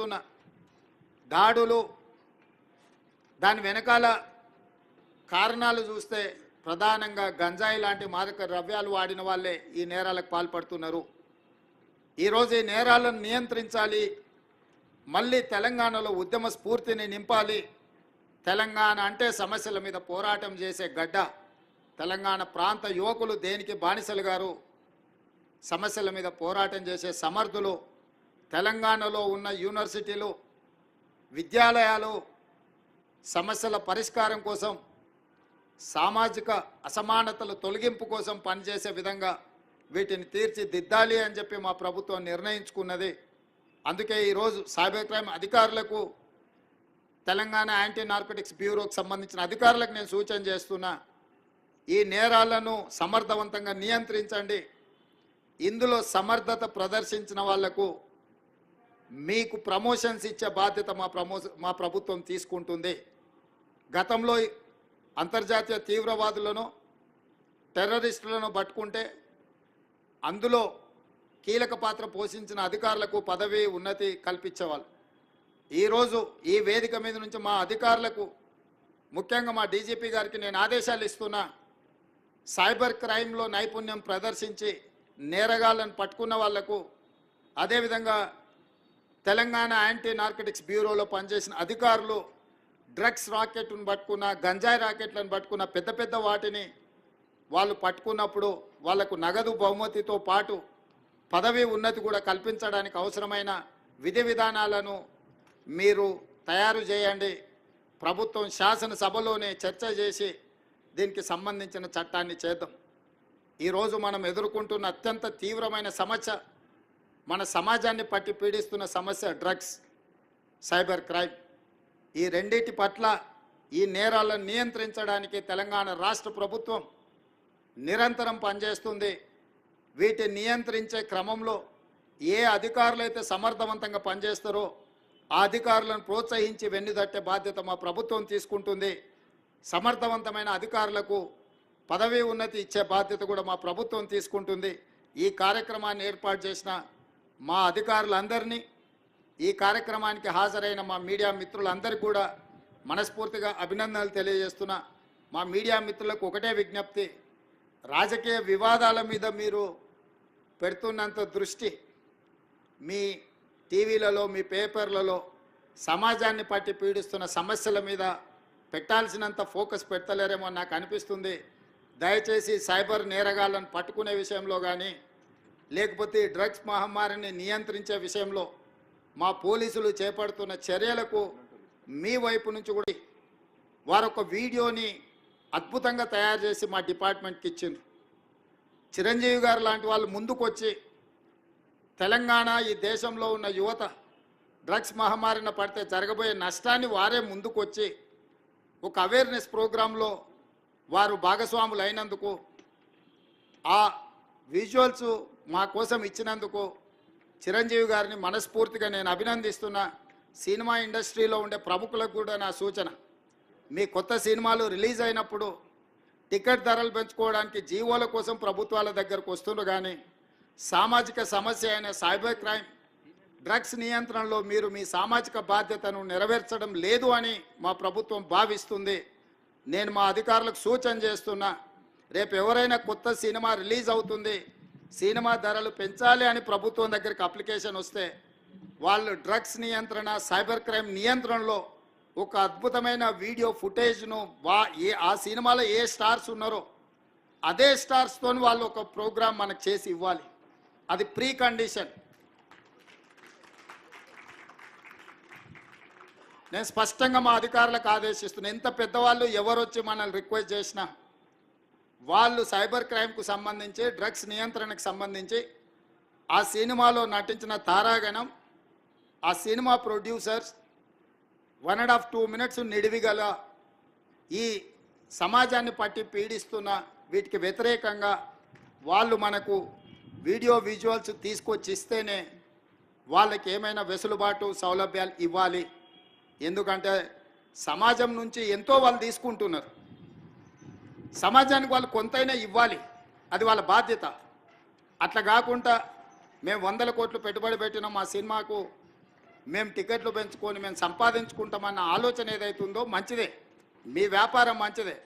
జరుగుతున్న దాడులు దాని వెనకాల కారణాలు చూస్తే ప్రధానంగా గంజాయి లాంటి మాదక ద్రవ్యాలు వాడిన వాళ్ళే ఈ నేరాలకు పాల్పడుతున్నారు. ఈరోజు ఈ నేరాలను నియంత్రించాలి మళ్ళీ తెలంగాణలో ఉద్యమ స్ఫూర్తిని నింపాలి తెలంగాణ అంటే సమస్యల మీద పోరాటం చేసే గడ్డ తెలంగాణ ప్రాంత యువకులు దేనికి బానిసలు గారు? సమస్యల మీద పోరాటం చేసే సమర్థులు తెలంగాణలో ఉన్న యూనివర్సిటీలు విద్యాలయాలు సమస్యల పరిష్కారం కోసం సామాజిక అసమానతల తొలగింపు కోసం పనిచేసే విధంగా వీటిని తీర్చిదిద్దాలి అని చెప్పి మా ప్రభుత్వం నిర్ణయించుకున్నది. అందుకే ఈరోజు సైబర్ క్రైమ్ అధికారులకు తెలంగాణ యాంటీ నార్కోటిక్స్ బ్యూరోకి సంబంధించిన అధికారులకు నేను సూచన చేస్తున్నా ఈ నేరాలను సమర్థవంతంగా నియంత్రించండి. ఇందులో సమర్థత ప్రదర్శించిన వాళ్ళకు మీకు ప్రమోషన్స్ ఇచ్చే బాధ్యత మా ప్రమో మా ప్రభుత్వం తీసుకుంటుంది. గతంలో అంతర్జాతీయ తీవ్రవాదులను టెర్రరిస్టులను పట్టుకుంటే అందులో కీలక పాత్ర పోషించిన అధికారులకు పదవి ఉన్నతి కల్పించేవాళ్ళు. ఈరోజు ఈ వేదిక మీద నుంచి మా అధికారులకు ముఖ్యంగా మా డీజీపీ గారికి నేను ఆదేశాలు ఇస్తున్నా సైబర్ క్రైమ్లో నైపుణ్యం ప్రదర్శించి నేరగాళ్ళను పట్టుకున్న వాళ్ళకు అదేవిధంగా తెలంగాణ యాంటీ నార్కటిక్స్ బ్యూరోలో పనిచేసిన అధికారులు డ్రగ్స్ రాకెట్ను పట్టుకున్న గంజాయి రాకెట్లను పట్టుకున్న పెద్ద పెద్ద వాటిని వాళ్ళు పట్టుకున్నప్పుడు వాళ్ళకు నగదు బహుమతితో పాటు పదవి ఉన్నతి కూడా కల్పించడానికి అవసరమైన విధి విధానాలను మీరు తయారు చేయండి. ప్రభుత్వం శాసనసభలోనే చర్చ చేసి దీనికి సంబంధించిన చట్టాన్ని చేద్దాం. ఈరోజు మనం ఎదుర్కొంటున్న అత్యంత తీవ్రమైన సమస్య మన సమాజాన్ని పట్టి పీడిస్తున్న సమస్య డ్రగ్స్ సైబర్ క్రైమ్ ఈ రెండింటి పట్ల ఈ నేరాలను నియంత్రించడానికి తెలంగాణ రాష్ట్ర ప్రభుత్వం నిరంతరం పనిచేస్తుంది. వీటిని నియంత్రించే క్రమంలో ఏ అధికారులు అయితే సమర్థవంతంగా పనిచేస్తారో ఆ అధికారులను ప్రోత్సహించి వెన్నుదట్టే బాధ్యత మా ప్రభుత్వం తీసుకుంటుంది. సమర్థవంతమైన అధికారులకు పదవీ ఉన్నతి ఇచ్చే బాధ్యత కూడా మా ప్రభుత్వం తీసుకుంటుంది. ఈ కార్యక్రమాన్ని ఏర్పాటు చేసిన మా అధికారులందరినీ ఈ కార్యక్రమానికి హాజరైన మా మీడియా మిత్రులందరికీ కూడా మనస్ఫూర్తిగా అభినందనలు తెలియజేస్తున్నా. మా మీడియా మిత్రులకు ఒకటే విజ్ఞప్తి రాజకీయ వివాదాల మీద మీరు పెడుతున్నంత దృష్టి మీ టీవీలలో మీ పేపర్లలో సమాజాన్ని పట్టి పీడిస్తున్న సమస్యల మీద పెట్టాల్సినంత ఫోకస్ పెట్టలేరేమో నాకు అనిపిస్తుంది. దయచేసి సైబర్ నేరగాళ్ళను పట్టుకునే విషయంలో కానీ లేకపోతే డ్రగ్స్ మహమ్మారిని నియంత్రించే విషయంలో మా పోలీసులు చేపడుతున్న చర్యలకు మీ వైపు నుంచి కూడా వారొక వీడియోని అద్భుతంగా తయారు చేసి మా డిపార్ట్మెంట్కి ఇచ్చిండ్రు. చిరంజీవి గారు లాంటి వాళ్ళు ముందుకొచ్చి తెలంగాణ ఈ దేశంలో ఉన్న యువత డ్రగ్స్ మహమ్మారిన పడితే జరగబోయే నష్టాన్ని వారే ముందుకొచ్చి ఒక అవేర్నెస్ ప్రోగ్రాంలో వారు భాగస్వాములు అయినందుకు ఆ విజువల్స్ మా కోసం ఇచ్చినందుకు చిరంజీవి గారిని మనస్ఫూర్తిగా నేను అభినందిస్తున్నా. సినిమా ఇండస్ట్రీలో ఉండే ప్రముఖులకు కూడా నా సూచన. మీ కొత్త సినిమాలు రిలీజ్ అయినప్పుడు టికెట్ ధరలు పెంచుకోవడానికి జీవోల కోసం ప్రభుత్వాల దగ్గరకు వస్తుండ్రు కానీ సామాజిక సమస్య అయిన సైబర్ క్రైమ్ డ్రగ్స్ నియంత్రణలో మీరు మీ సామాజిక బాధ్యతను నెరవేర్చడం లేదు అని మా ప్రభుత్వం భావిస్తుంది. నేను మా అధికారులకు సూచన చేస్తున్నా. రేపు ఎవరైనా కొత్త సినిమా రిలీజ్ అవుతుంది సినిమా ధరలు పెంచాలి అని ప్రభుత్వం దగ్గరికి అప్లికేషన్ వస్తే వాళ్ళు డ్రగ్స్ నియంత్రణ సైబర్ క్రైమ్ నియంత్రణలో ఒక అద్భుతమైన వీడియో ఫుటేజ్ను వా ఏ ఆ సినిమాలో ఏ స్టార్స్ ఉన్నారో అదే స్టార్స్తో వాళ్ళు ఒక ప్రోగ్రామ్ మనకు చేసి ఇవ్వాలి. అది ప్రీ కండిషన్ నేను స్పష్టంగా మా అధికారులకు ఆదేశిస్తున్నాను ఎంత పెద్దవాళ్ళు ఎవరు వచ్చి మనల్ని రిక్వెస్ట్ చేసినా వాళ్ళు సైబర్ క్రైమ్కు సంబంధించి డ్రగ్స్ నియంత్రణకు సంబంధించి ఆ సినిమాలో నటించిన తారాగణం ఆ cinema producers one and half two minutes నిడివిగల ఈ సమాజాన్ని పట్టి పీడిస్తున్న వీటికి వ్యతిరేకంగా వాళ్ళు మనకు వీడియో విజువల్స్ తీసుకొచ్చి ఇస్తేనే వాళ్ళకి ఏమైనా వెసులుబాటు సౌలభ్యాలు ఇవ్వాలి. ఎందుకంటే సమాజం నుంచి ఎంతో వాళ్ళు తీసుకుంటున్నారు. సమాజానికి వాళ్ళు కొంతైనా ఇవ్వాలి. అది వాళ్ళ బాధ్యత. అట్లా కాకుండా మేము వందల కోట్లు పెట్టుబడి పెట్టినాం మా సినిమాకు. మేము టికెట్లు పెంచుకొని మేము సంపాదించుకుంటామన్న ఆలోచన ఏదైతుందో మంచిదే. మీ వ్యాపారం మంచిదే.